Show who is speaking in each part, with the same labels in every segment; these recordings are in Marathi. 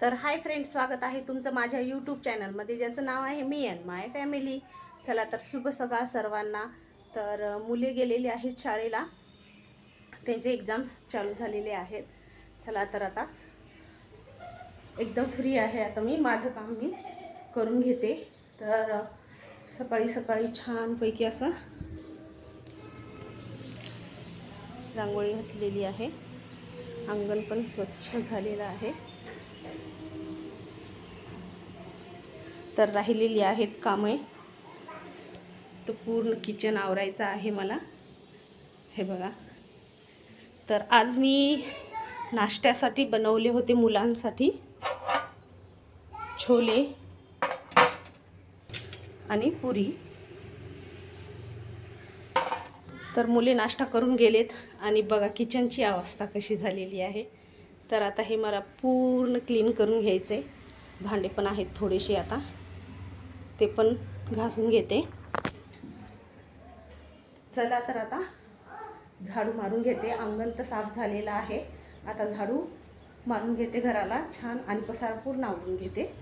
Speaker 1: तर हाय फ्रेंड स्वागत आहे तुमचं माझ्या यूट्यूब चॅनलमध्ये ज्याचं नाव आहे मी अँड माय फॅमिली चला तर शुभ सकाळ सर्वांना. तर मुले गेलेली आहेत शाळेला. त्यांचे एक्झाम्स चालू झालेले आहेत. चला तर आता एकदम फ्री आहे आता मी. माझं काम मी करून घेते. तर सकाळी सकाळी छानपैकी असं रांगोळी घातलेली आहे. अंगण पण स्वच्छ झालेलं आहे. तर राहिलेली आहेत कामे. तर पूर्ण किचन आवरायचं आहे मला. हे बघा. तर आज मी नाश्त्यासाठी बनवले होते मुलांसाठी. छोले आणि पुरी. तर मुले नाश्ता करून गेलेत आणि बघा किचनची अवस्था कशी झालेली आहे. तर आता हे मला पूर्ण क्लीन करून घ्यायचं आहे भांडे पण आहेत थोडेसे आता. ते पण घासून घेते. चला तर आता झाडू मारून घेते. अंगण तर साफ झालेलं आहे. आता झाडू मारून घेते घराला छान आणि पसार पूर्ण आवरून घेते.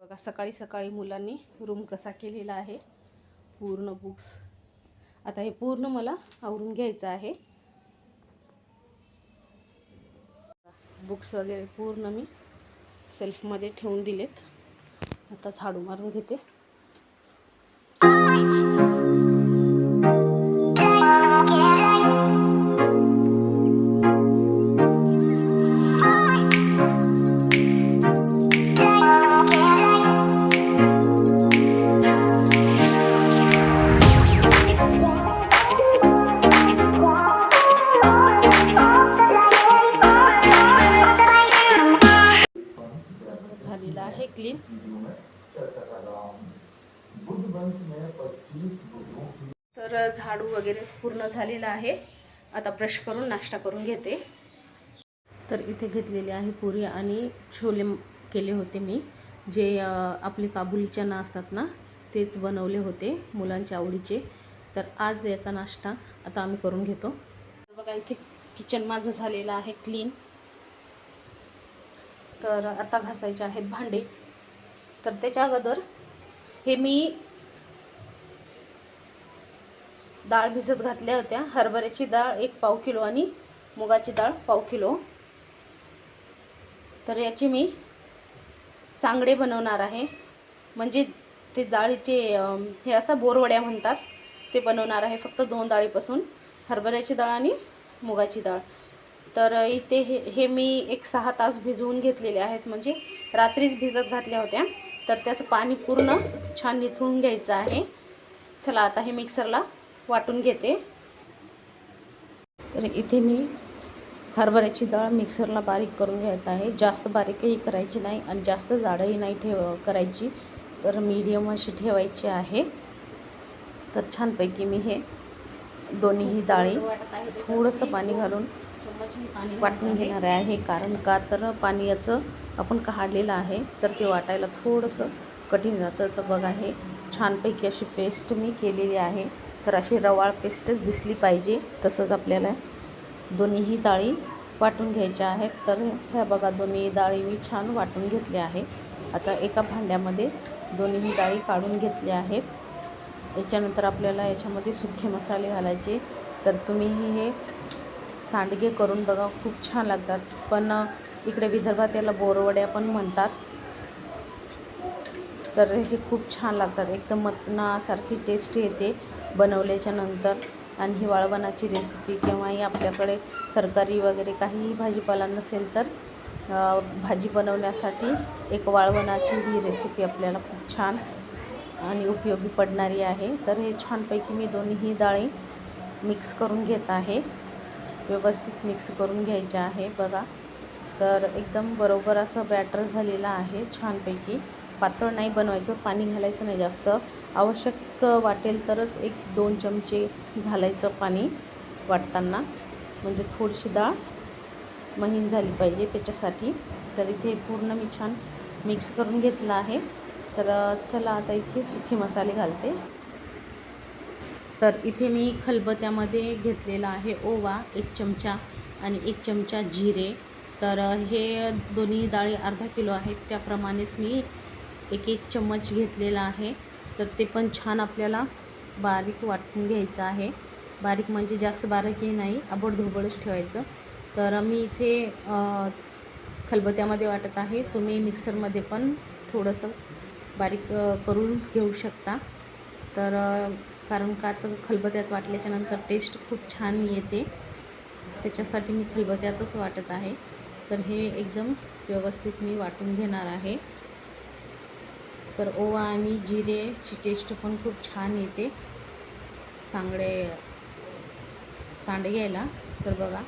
Speaker 1: बघा सकाळी सकाळी मुलांनी रूम कसा केलेला आहे. पूर्ण बुक्स आता हे पूर्ण मला आवरून घ्यायचं आहे. बुक्स वगैरे पूर्ण मी सेल्फमध्ये ठेवून दिलेत. आता झाडू मारून घेते. तर झाडू वगैरे पूर्ण झालेलं आहे. आता ब्रश करून नाश्ता करून घेते. तर इथे घेतलेली आहे पुरी आणि छोले केले होते मी. जे आपले काबुली चना असतात ना तेच बनवले होते मुलांच्या आवडीचे. तर आज याचा नाश्ता आता आम्ही करून घेतो. बघा इथे किचन माझं झालेलं आहे क्लीन. तर आता घासायचे आहेत भांडे. तर त्याच्या अगोदर हे मी डाळ भिजत घातल्या होत्या. हरभऱ्याची डाळ एक पाव किलो आणि मुगाची डाळ पाव किलो. तर याचे मी सांगडे बनवणार आहे. म्हणजे ते डाळीचे हे असतात बोरवड्या म्हणतात ते बनवणार आहे फक्त दोन डाळीपासून. हरभऱ्याची डाळ आणि मुगाची डाळ. तर इथे हे हे मी एक सहा तास भिजवून घेतलेले आहेत. म्हणजे रात्रीच भिजत घातल्या होत्या. तर त्याचं पाणी पूर्ण छान निथळून घ्यायचं आहे. चला आता हे मिक्सरला वाटून घेते. तर इथे मी हरभऱ्याची डाळ मिक्सरला बारीक करून घेत आहे. जास्त बारीकही करायची नाही आणि जास्त जाडही नाही ठेव करायची. तर मीडियम अशी ठेवायची आहे. तर छानपैकी मी हे दोन्हीही डाळी थोडंसं पाणी घालून वाटून घेणार आहे. कारण का तर पाणी याचं आपण काढलेलं आहे तर ते वाटायला थोडंसं कठीण जातं. तर बघा हे छानपैकी अशी पेस्ट मी केलेली आहे. तर अशी रवाळ पेस्टच दिसली पाहिजे तसंच आपल्याला दोन्हीही डाळी वाटून घ्यायच्या आहेत. तर ह्या बघा दोन्ही डाळी मी छान वाटून घेतल्या आहे आता एका भांड्यामध्ये दोन्हीही डाळी काढून घेतल्या आहेत. याच्यानंतर आपल्याला याच्यामध्ये सुखे मसाले घालायचे. तर तुम्ही हे सांडगे करून बघा खूप छान लागतात. पण इकडे विदर्भात याला बोरवड्या पण म्हणतात. तर हे खूप छान लागतात. एकदम मटणासारखी टेस्ट येते. बनवल्याच्या नंतर आणि ही वाळवणाची रेसिपी केव्हाही आपल्याकडे तरकारी वगैरे काहीही भाजीपाला नसेल तर भाजी बनवण्यासाठी एक वाळवणाची ही रेसिपी आपल्याला खूप छान आणि उपयोगी पडणारी आहे. तर हे छानपैकी मी दोन्हीही डाळी मिक्स करून घेत आहे. व्यवस्थित मिक्स करून घ्यायचे आहे. बघा तर एकदम बरोबर असं बॅटर झालेलं आहे छानपैकी. पातळ नाही बनवायचं पाणी घालायचं नाही जास्त. आवश्यक वाटेल तरच एक दोन चमचे घालायचं पाणी वाटताना. म्हणजे थोडीशी डाळ महीन झाली पाहिजे त्याच्यासाठी. तर इथे पूर्ण मी छान मिक्स करून घेतलं आहे. तर चला आता इथे सुखे मसाले घालते. तर इथे मी खलबत्यामध्ये घेतलेला आहे ओवा एक चमचा आणि एक चमचा जिरे. तर हे दोन्ही डाळी अर्धा किलो आहेत. त्याप्रमाणेच मी एक एक चम्मच घेतलेला आहे. तर ते पण छान आपल्याला बारीक वाटून घ्यायचं आहे. बारीक म्हणजे जास्त बारीकही नाही आबडधोबडच ठेवायचं. तर मी इथे खलबत्यामध्ये वाटत आहे. तुम्ही मिक्सरमध्ये पण थोडंसं बारीक करून घेऊ शकता. तर कारण का तर खलबत्यात वाटल्याच्यानंतर टेस्ट खूप छान येते. त्याच्यासाठी मी खलबत्यातच वाटत आहे. तर हे एकदम व्यवस्थित मी वाटून घेणार आहे. तर ओवा आणि जिरेची टेस्ट पण खूप छान येते. सांगडे सांडग्याला तर बघा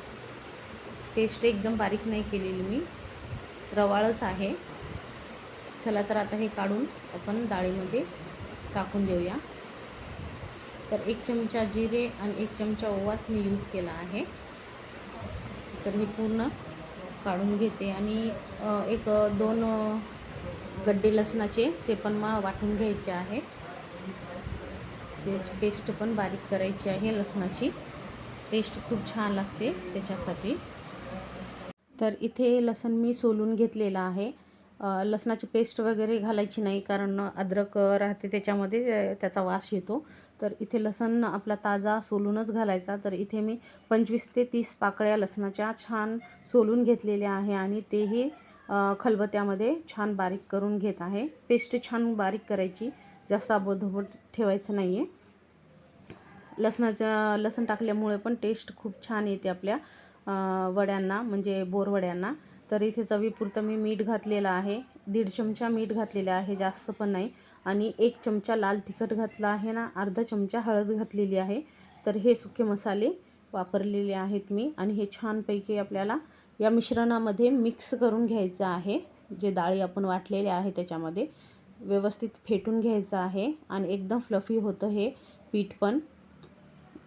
Speaker 1: पेस्ट एकदम बारीक नाही केलेली मी. रवाळच आहे. चला तर आता हे काढून आपण डाळीमध्ये टाकून देऊया. तर एक चमचा जिरे आणि एक चमचा ओवाच मी यूज केला आहे. तर हे पूर्ण काढून घेते आणि एक दोन गड्डे लसणाचे ते पण मग वाटून घ्यायचे आहे. त्याची पेस्ट पण बारीक करायची आहे लसणाची. टेस्ट खूप छान लागते त्याच्यासाठी. तर इथे लसण मी सोलून घेतलेलं आहे. लसणाची पेस्ट वगैरे घालायची नाही कारण अद्रक राहते त्याच्यामध्ये त्याचा वास येतो. तर इथे लसण आपला ताजा सोलूनच घालायचा. तर इथे मी पंचवीस ते तीस पाकळ्या लसणाच्या छान सोलून घेतलेल्या आहे आणि तेही खलबत्त्यामध्ये छान बारीक करून घेत आहे. पेस्ट छान बारीक करायची. जास्त आबोधोबड ठेवायचं नाही आहे लसणाच्या लसण टाकल्यामुळे पण टेस्ट खूप छान येते आपल्या वड्यांना म्हणजे बोरवड्यांना तर इथे चवीपुरतं मी मीठ घातलेलं आहे. दीड चमचा मीठ घातलेलं आहे जास्त पण नाही. आणि एक चमचा लाल तिखट घातला आहे ना अर्धा चमचा हळद घातलेली आहे. तर हे सुके मसाले वापरलेले आहेत मी. आणि हे छानपैकी आपल्याला या मिश्रणामध्ये मिक्स करून घ्यायचं आहे. जे डाळी आपण वाटलेले आहे त्याच्यामध्ये व्यवस्थित फेटून घ्यायचं आहे आणि एकदम फ्लफी होतं हे पीठ पण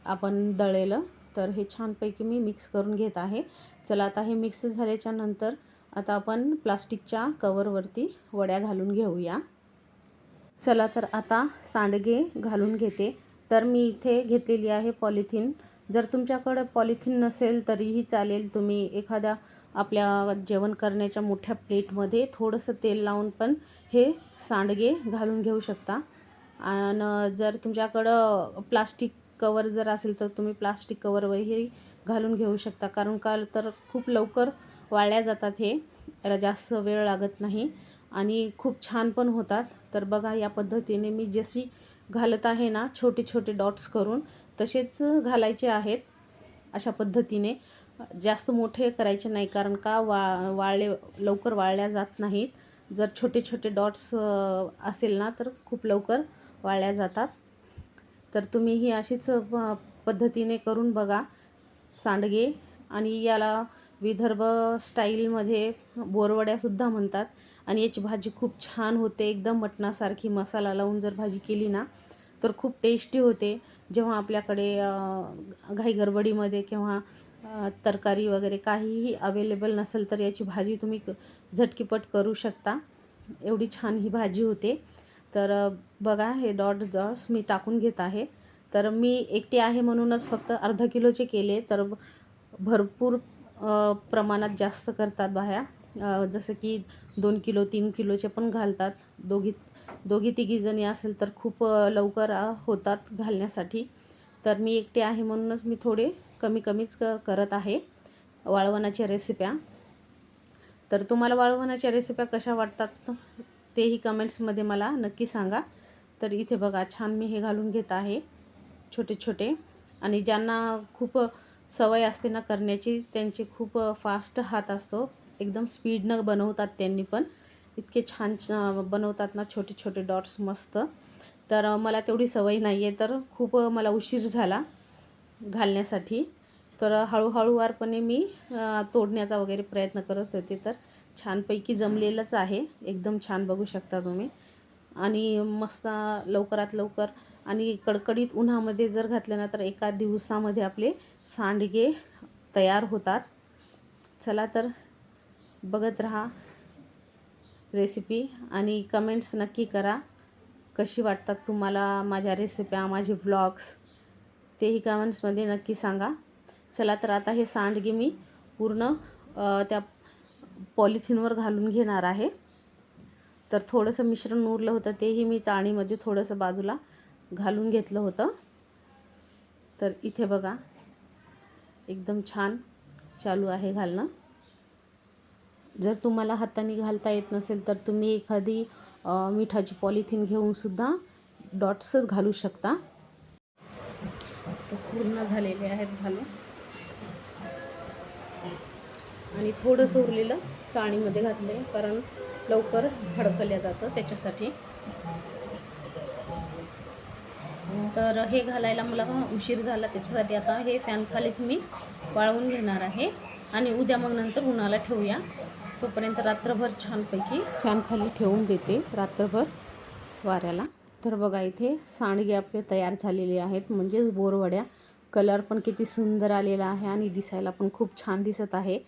Speaker 1: आपण दळलेलं. तर हे छानपैकी मी मिक्स करून घेत आहे. चला आता हे मिक्स झाल्याच्यानंतर आता आपण प्लास्टिकच्या कवरवरती वड्या घालून घेऊया. चला तर आता सांडगे घालून घेते. तर मी इथे घेतलेली आहे पॉलिथिन. जर तुमच्याकडं पॉलिथिन नसेल तरीही चालेल. तुम्ही एखाद्या आपल्या जेवण करण्याच्या मोठ्या प्लेटमध्ये थोडंसं तेल लावून पण हे सांडगे घालून घेऊ शकता. आणि जर तुमच्याकडं प्लास्टिक कवर जर असेल तर तुम्ही प्लास्टिक कवरवरही घालून घेऊ शकता. कारण का तर खूप लवकर वाळल्या जातात हे. याला जास्त वेळ लागत नाही. आणि खूप छान पण होतात. तर बघा या पद्धतीने मी जशी घालत आहे ना छोटे छोटे डॉट्स करून तसेच घालायचे आहेत अशा पद्धतीने. जास्त मोठे करायचे नाही कारण का वा वाळले लवकर वाळल्या जात नाहीत. जर छोटे छोटे डॉट्स असेल ना तर खूप लवकर वाळल्या जातात. तर तुम्ही ही अशीच प- पद्धतीने करून बघा. सांडगे आणि याला विदर्भ स्टाईलमध्ये बोरवड्यासुद्धा म्हणतात. आणि याची भाजी खूप छान होते. एकदम मटणासारखी मसाला लावून जर भाजी केली ना तर खूप टेस्टी होते. जेव्हा आपल्याकडे घाई गडबडीमध्ये किंवा तरकारी वगैरे काहीही अवेलेबल नसेल तर याची भाजी तुम्ही क- झटकीपट करू शकता. एवढी छान ही भाजी होते. तर बघा हे डॉट डॉट्स मी टाकून घेत आहे. तर मी एकटी आहे म्हणूनच फक्त अर्धा किलोचे केले. तर भरपूर प्रमाणात जास्त करतात बाह्या जसं की दोन किलो तीन किलोचे पण घालतात. दोघी दोघी तिघी जणी असेल तर खूप लवकर होतात घालण्यासाठी. तर मी एकटे आहे म्हणूनच मी थोडे कमी कमीच क करत आहे वाळवणाच्या रेसिप्या. तर तुम्हाला वाळवणाच्या रेसिप्या कशा वाटतात तेही कमेंट्समध्ये मला नक्की सांगा. तर इथे बघा छान मी हे घालून घेत आहे छोटे छोटे. आणि ज्यांना खूप सवय असते ना करण्याची त्यांचे खूप फास्ट हात असतो. एकदम स्पीडनं बनवतात त्यांनी पण. इतके छान बनवतात ना छोटे छोटे डॉट्स मस्त. तर मला तेवढी सवय नाही आहे तर खूप मला उशीर झाला घालण्यासाठी. तर हळूहळूवारपणे मी तोडण्याचा वगैरे प्रयत्न करत होते. तर छानपैकी जमलेलंच आहे. एकदम छान बघू शकता तुम्ही. आणि मस्त लवकरात लवकर आणि कडकडीत उन्हामध्ये जर घातलं ना तर एका दिवसामध्ये आपले सांडगे तयार होतात. चला तर बघत राहा. रेसिपी आणि कमेंट्स नक्की करा. कशी वाटतात तुम्हाला माझ्या रेसिप्या माझे ब्लॉग्स तेही कमेंट्समध्ये नक्की सांगा. चला तर आता हे सांडगे मी पूर्ण त्या पॉलिथिनवर घालून घेणार आहे. तर थोडंसं मिश्रण उरलं होतं तेही मी चाळणीमध्ये थोडंसं बाजूला घालून घेतलं होतं. तर इथे बघा एकदम छान चालू आहे घालणं. जर तुम्हाला हाताने घालता येत नसेल तर तुम्ही एखादी मिठाची पॉलिथिन घेऊनसुद्धा डॉट्स घालू शकता. तर पूर्ण झालेले आहेत घालून. आणि थोडंसं उरलेलं चाळणीमध्ये घातले कारण लवकर हडकल्या जातं त्याच्यासाठी. तर हे घालायला मला उशीर झाला त्याच्यासाठी आता हे फॅनखालीच मी वाळवून घेणार आहे. आणि उद्या मग नंतर उन्हाला ठेवूया. तोपर्यंत रात्रभर छानपैकी फॅन खाली ठेवून देते रात्रभर वाऱ्याला. तर बघा इथे सांडगे आपले तयार झालेले आहेत. म्हणजेच बोरवड्या. कलर पण किती सुंदर आलेला आहे आणि दिसायला पण खूप छान दिसत आहे.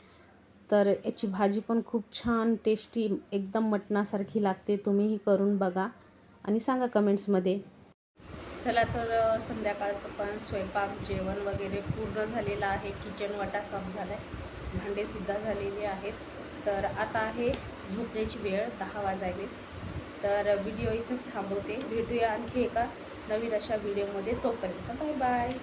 Speaker 1: तर याची भाजी पण खूप छान टेस्टी एकदम मटणासारखी लागते. तुम्हीही करून बघा आणि सांगा कमेंट्समध्ये. चला तर संध्याकाळचं पण स्वयंपाक जेवण वगैरे पूर्ण झालेलं आहे. किचन वाटा साफ झाला आहे भांडेसुद्धा झालेले आहेत. तर आता आहे झोपण्याची वेळ दहा वाजायले. तर व्हिडिओ इथंच थांबवते. भेटूया आणखी एका नवीन अशा व्हिडिओमध्ये. तोपर्यंत बाय बाय.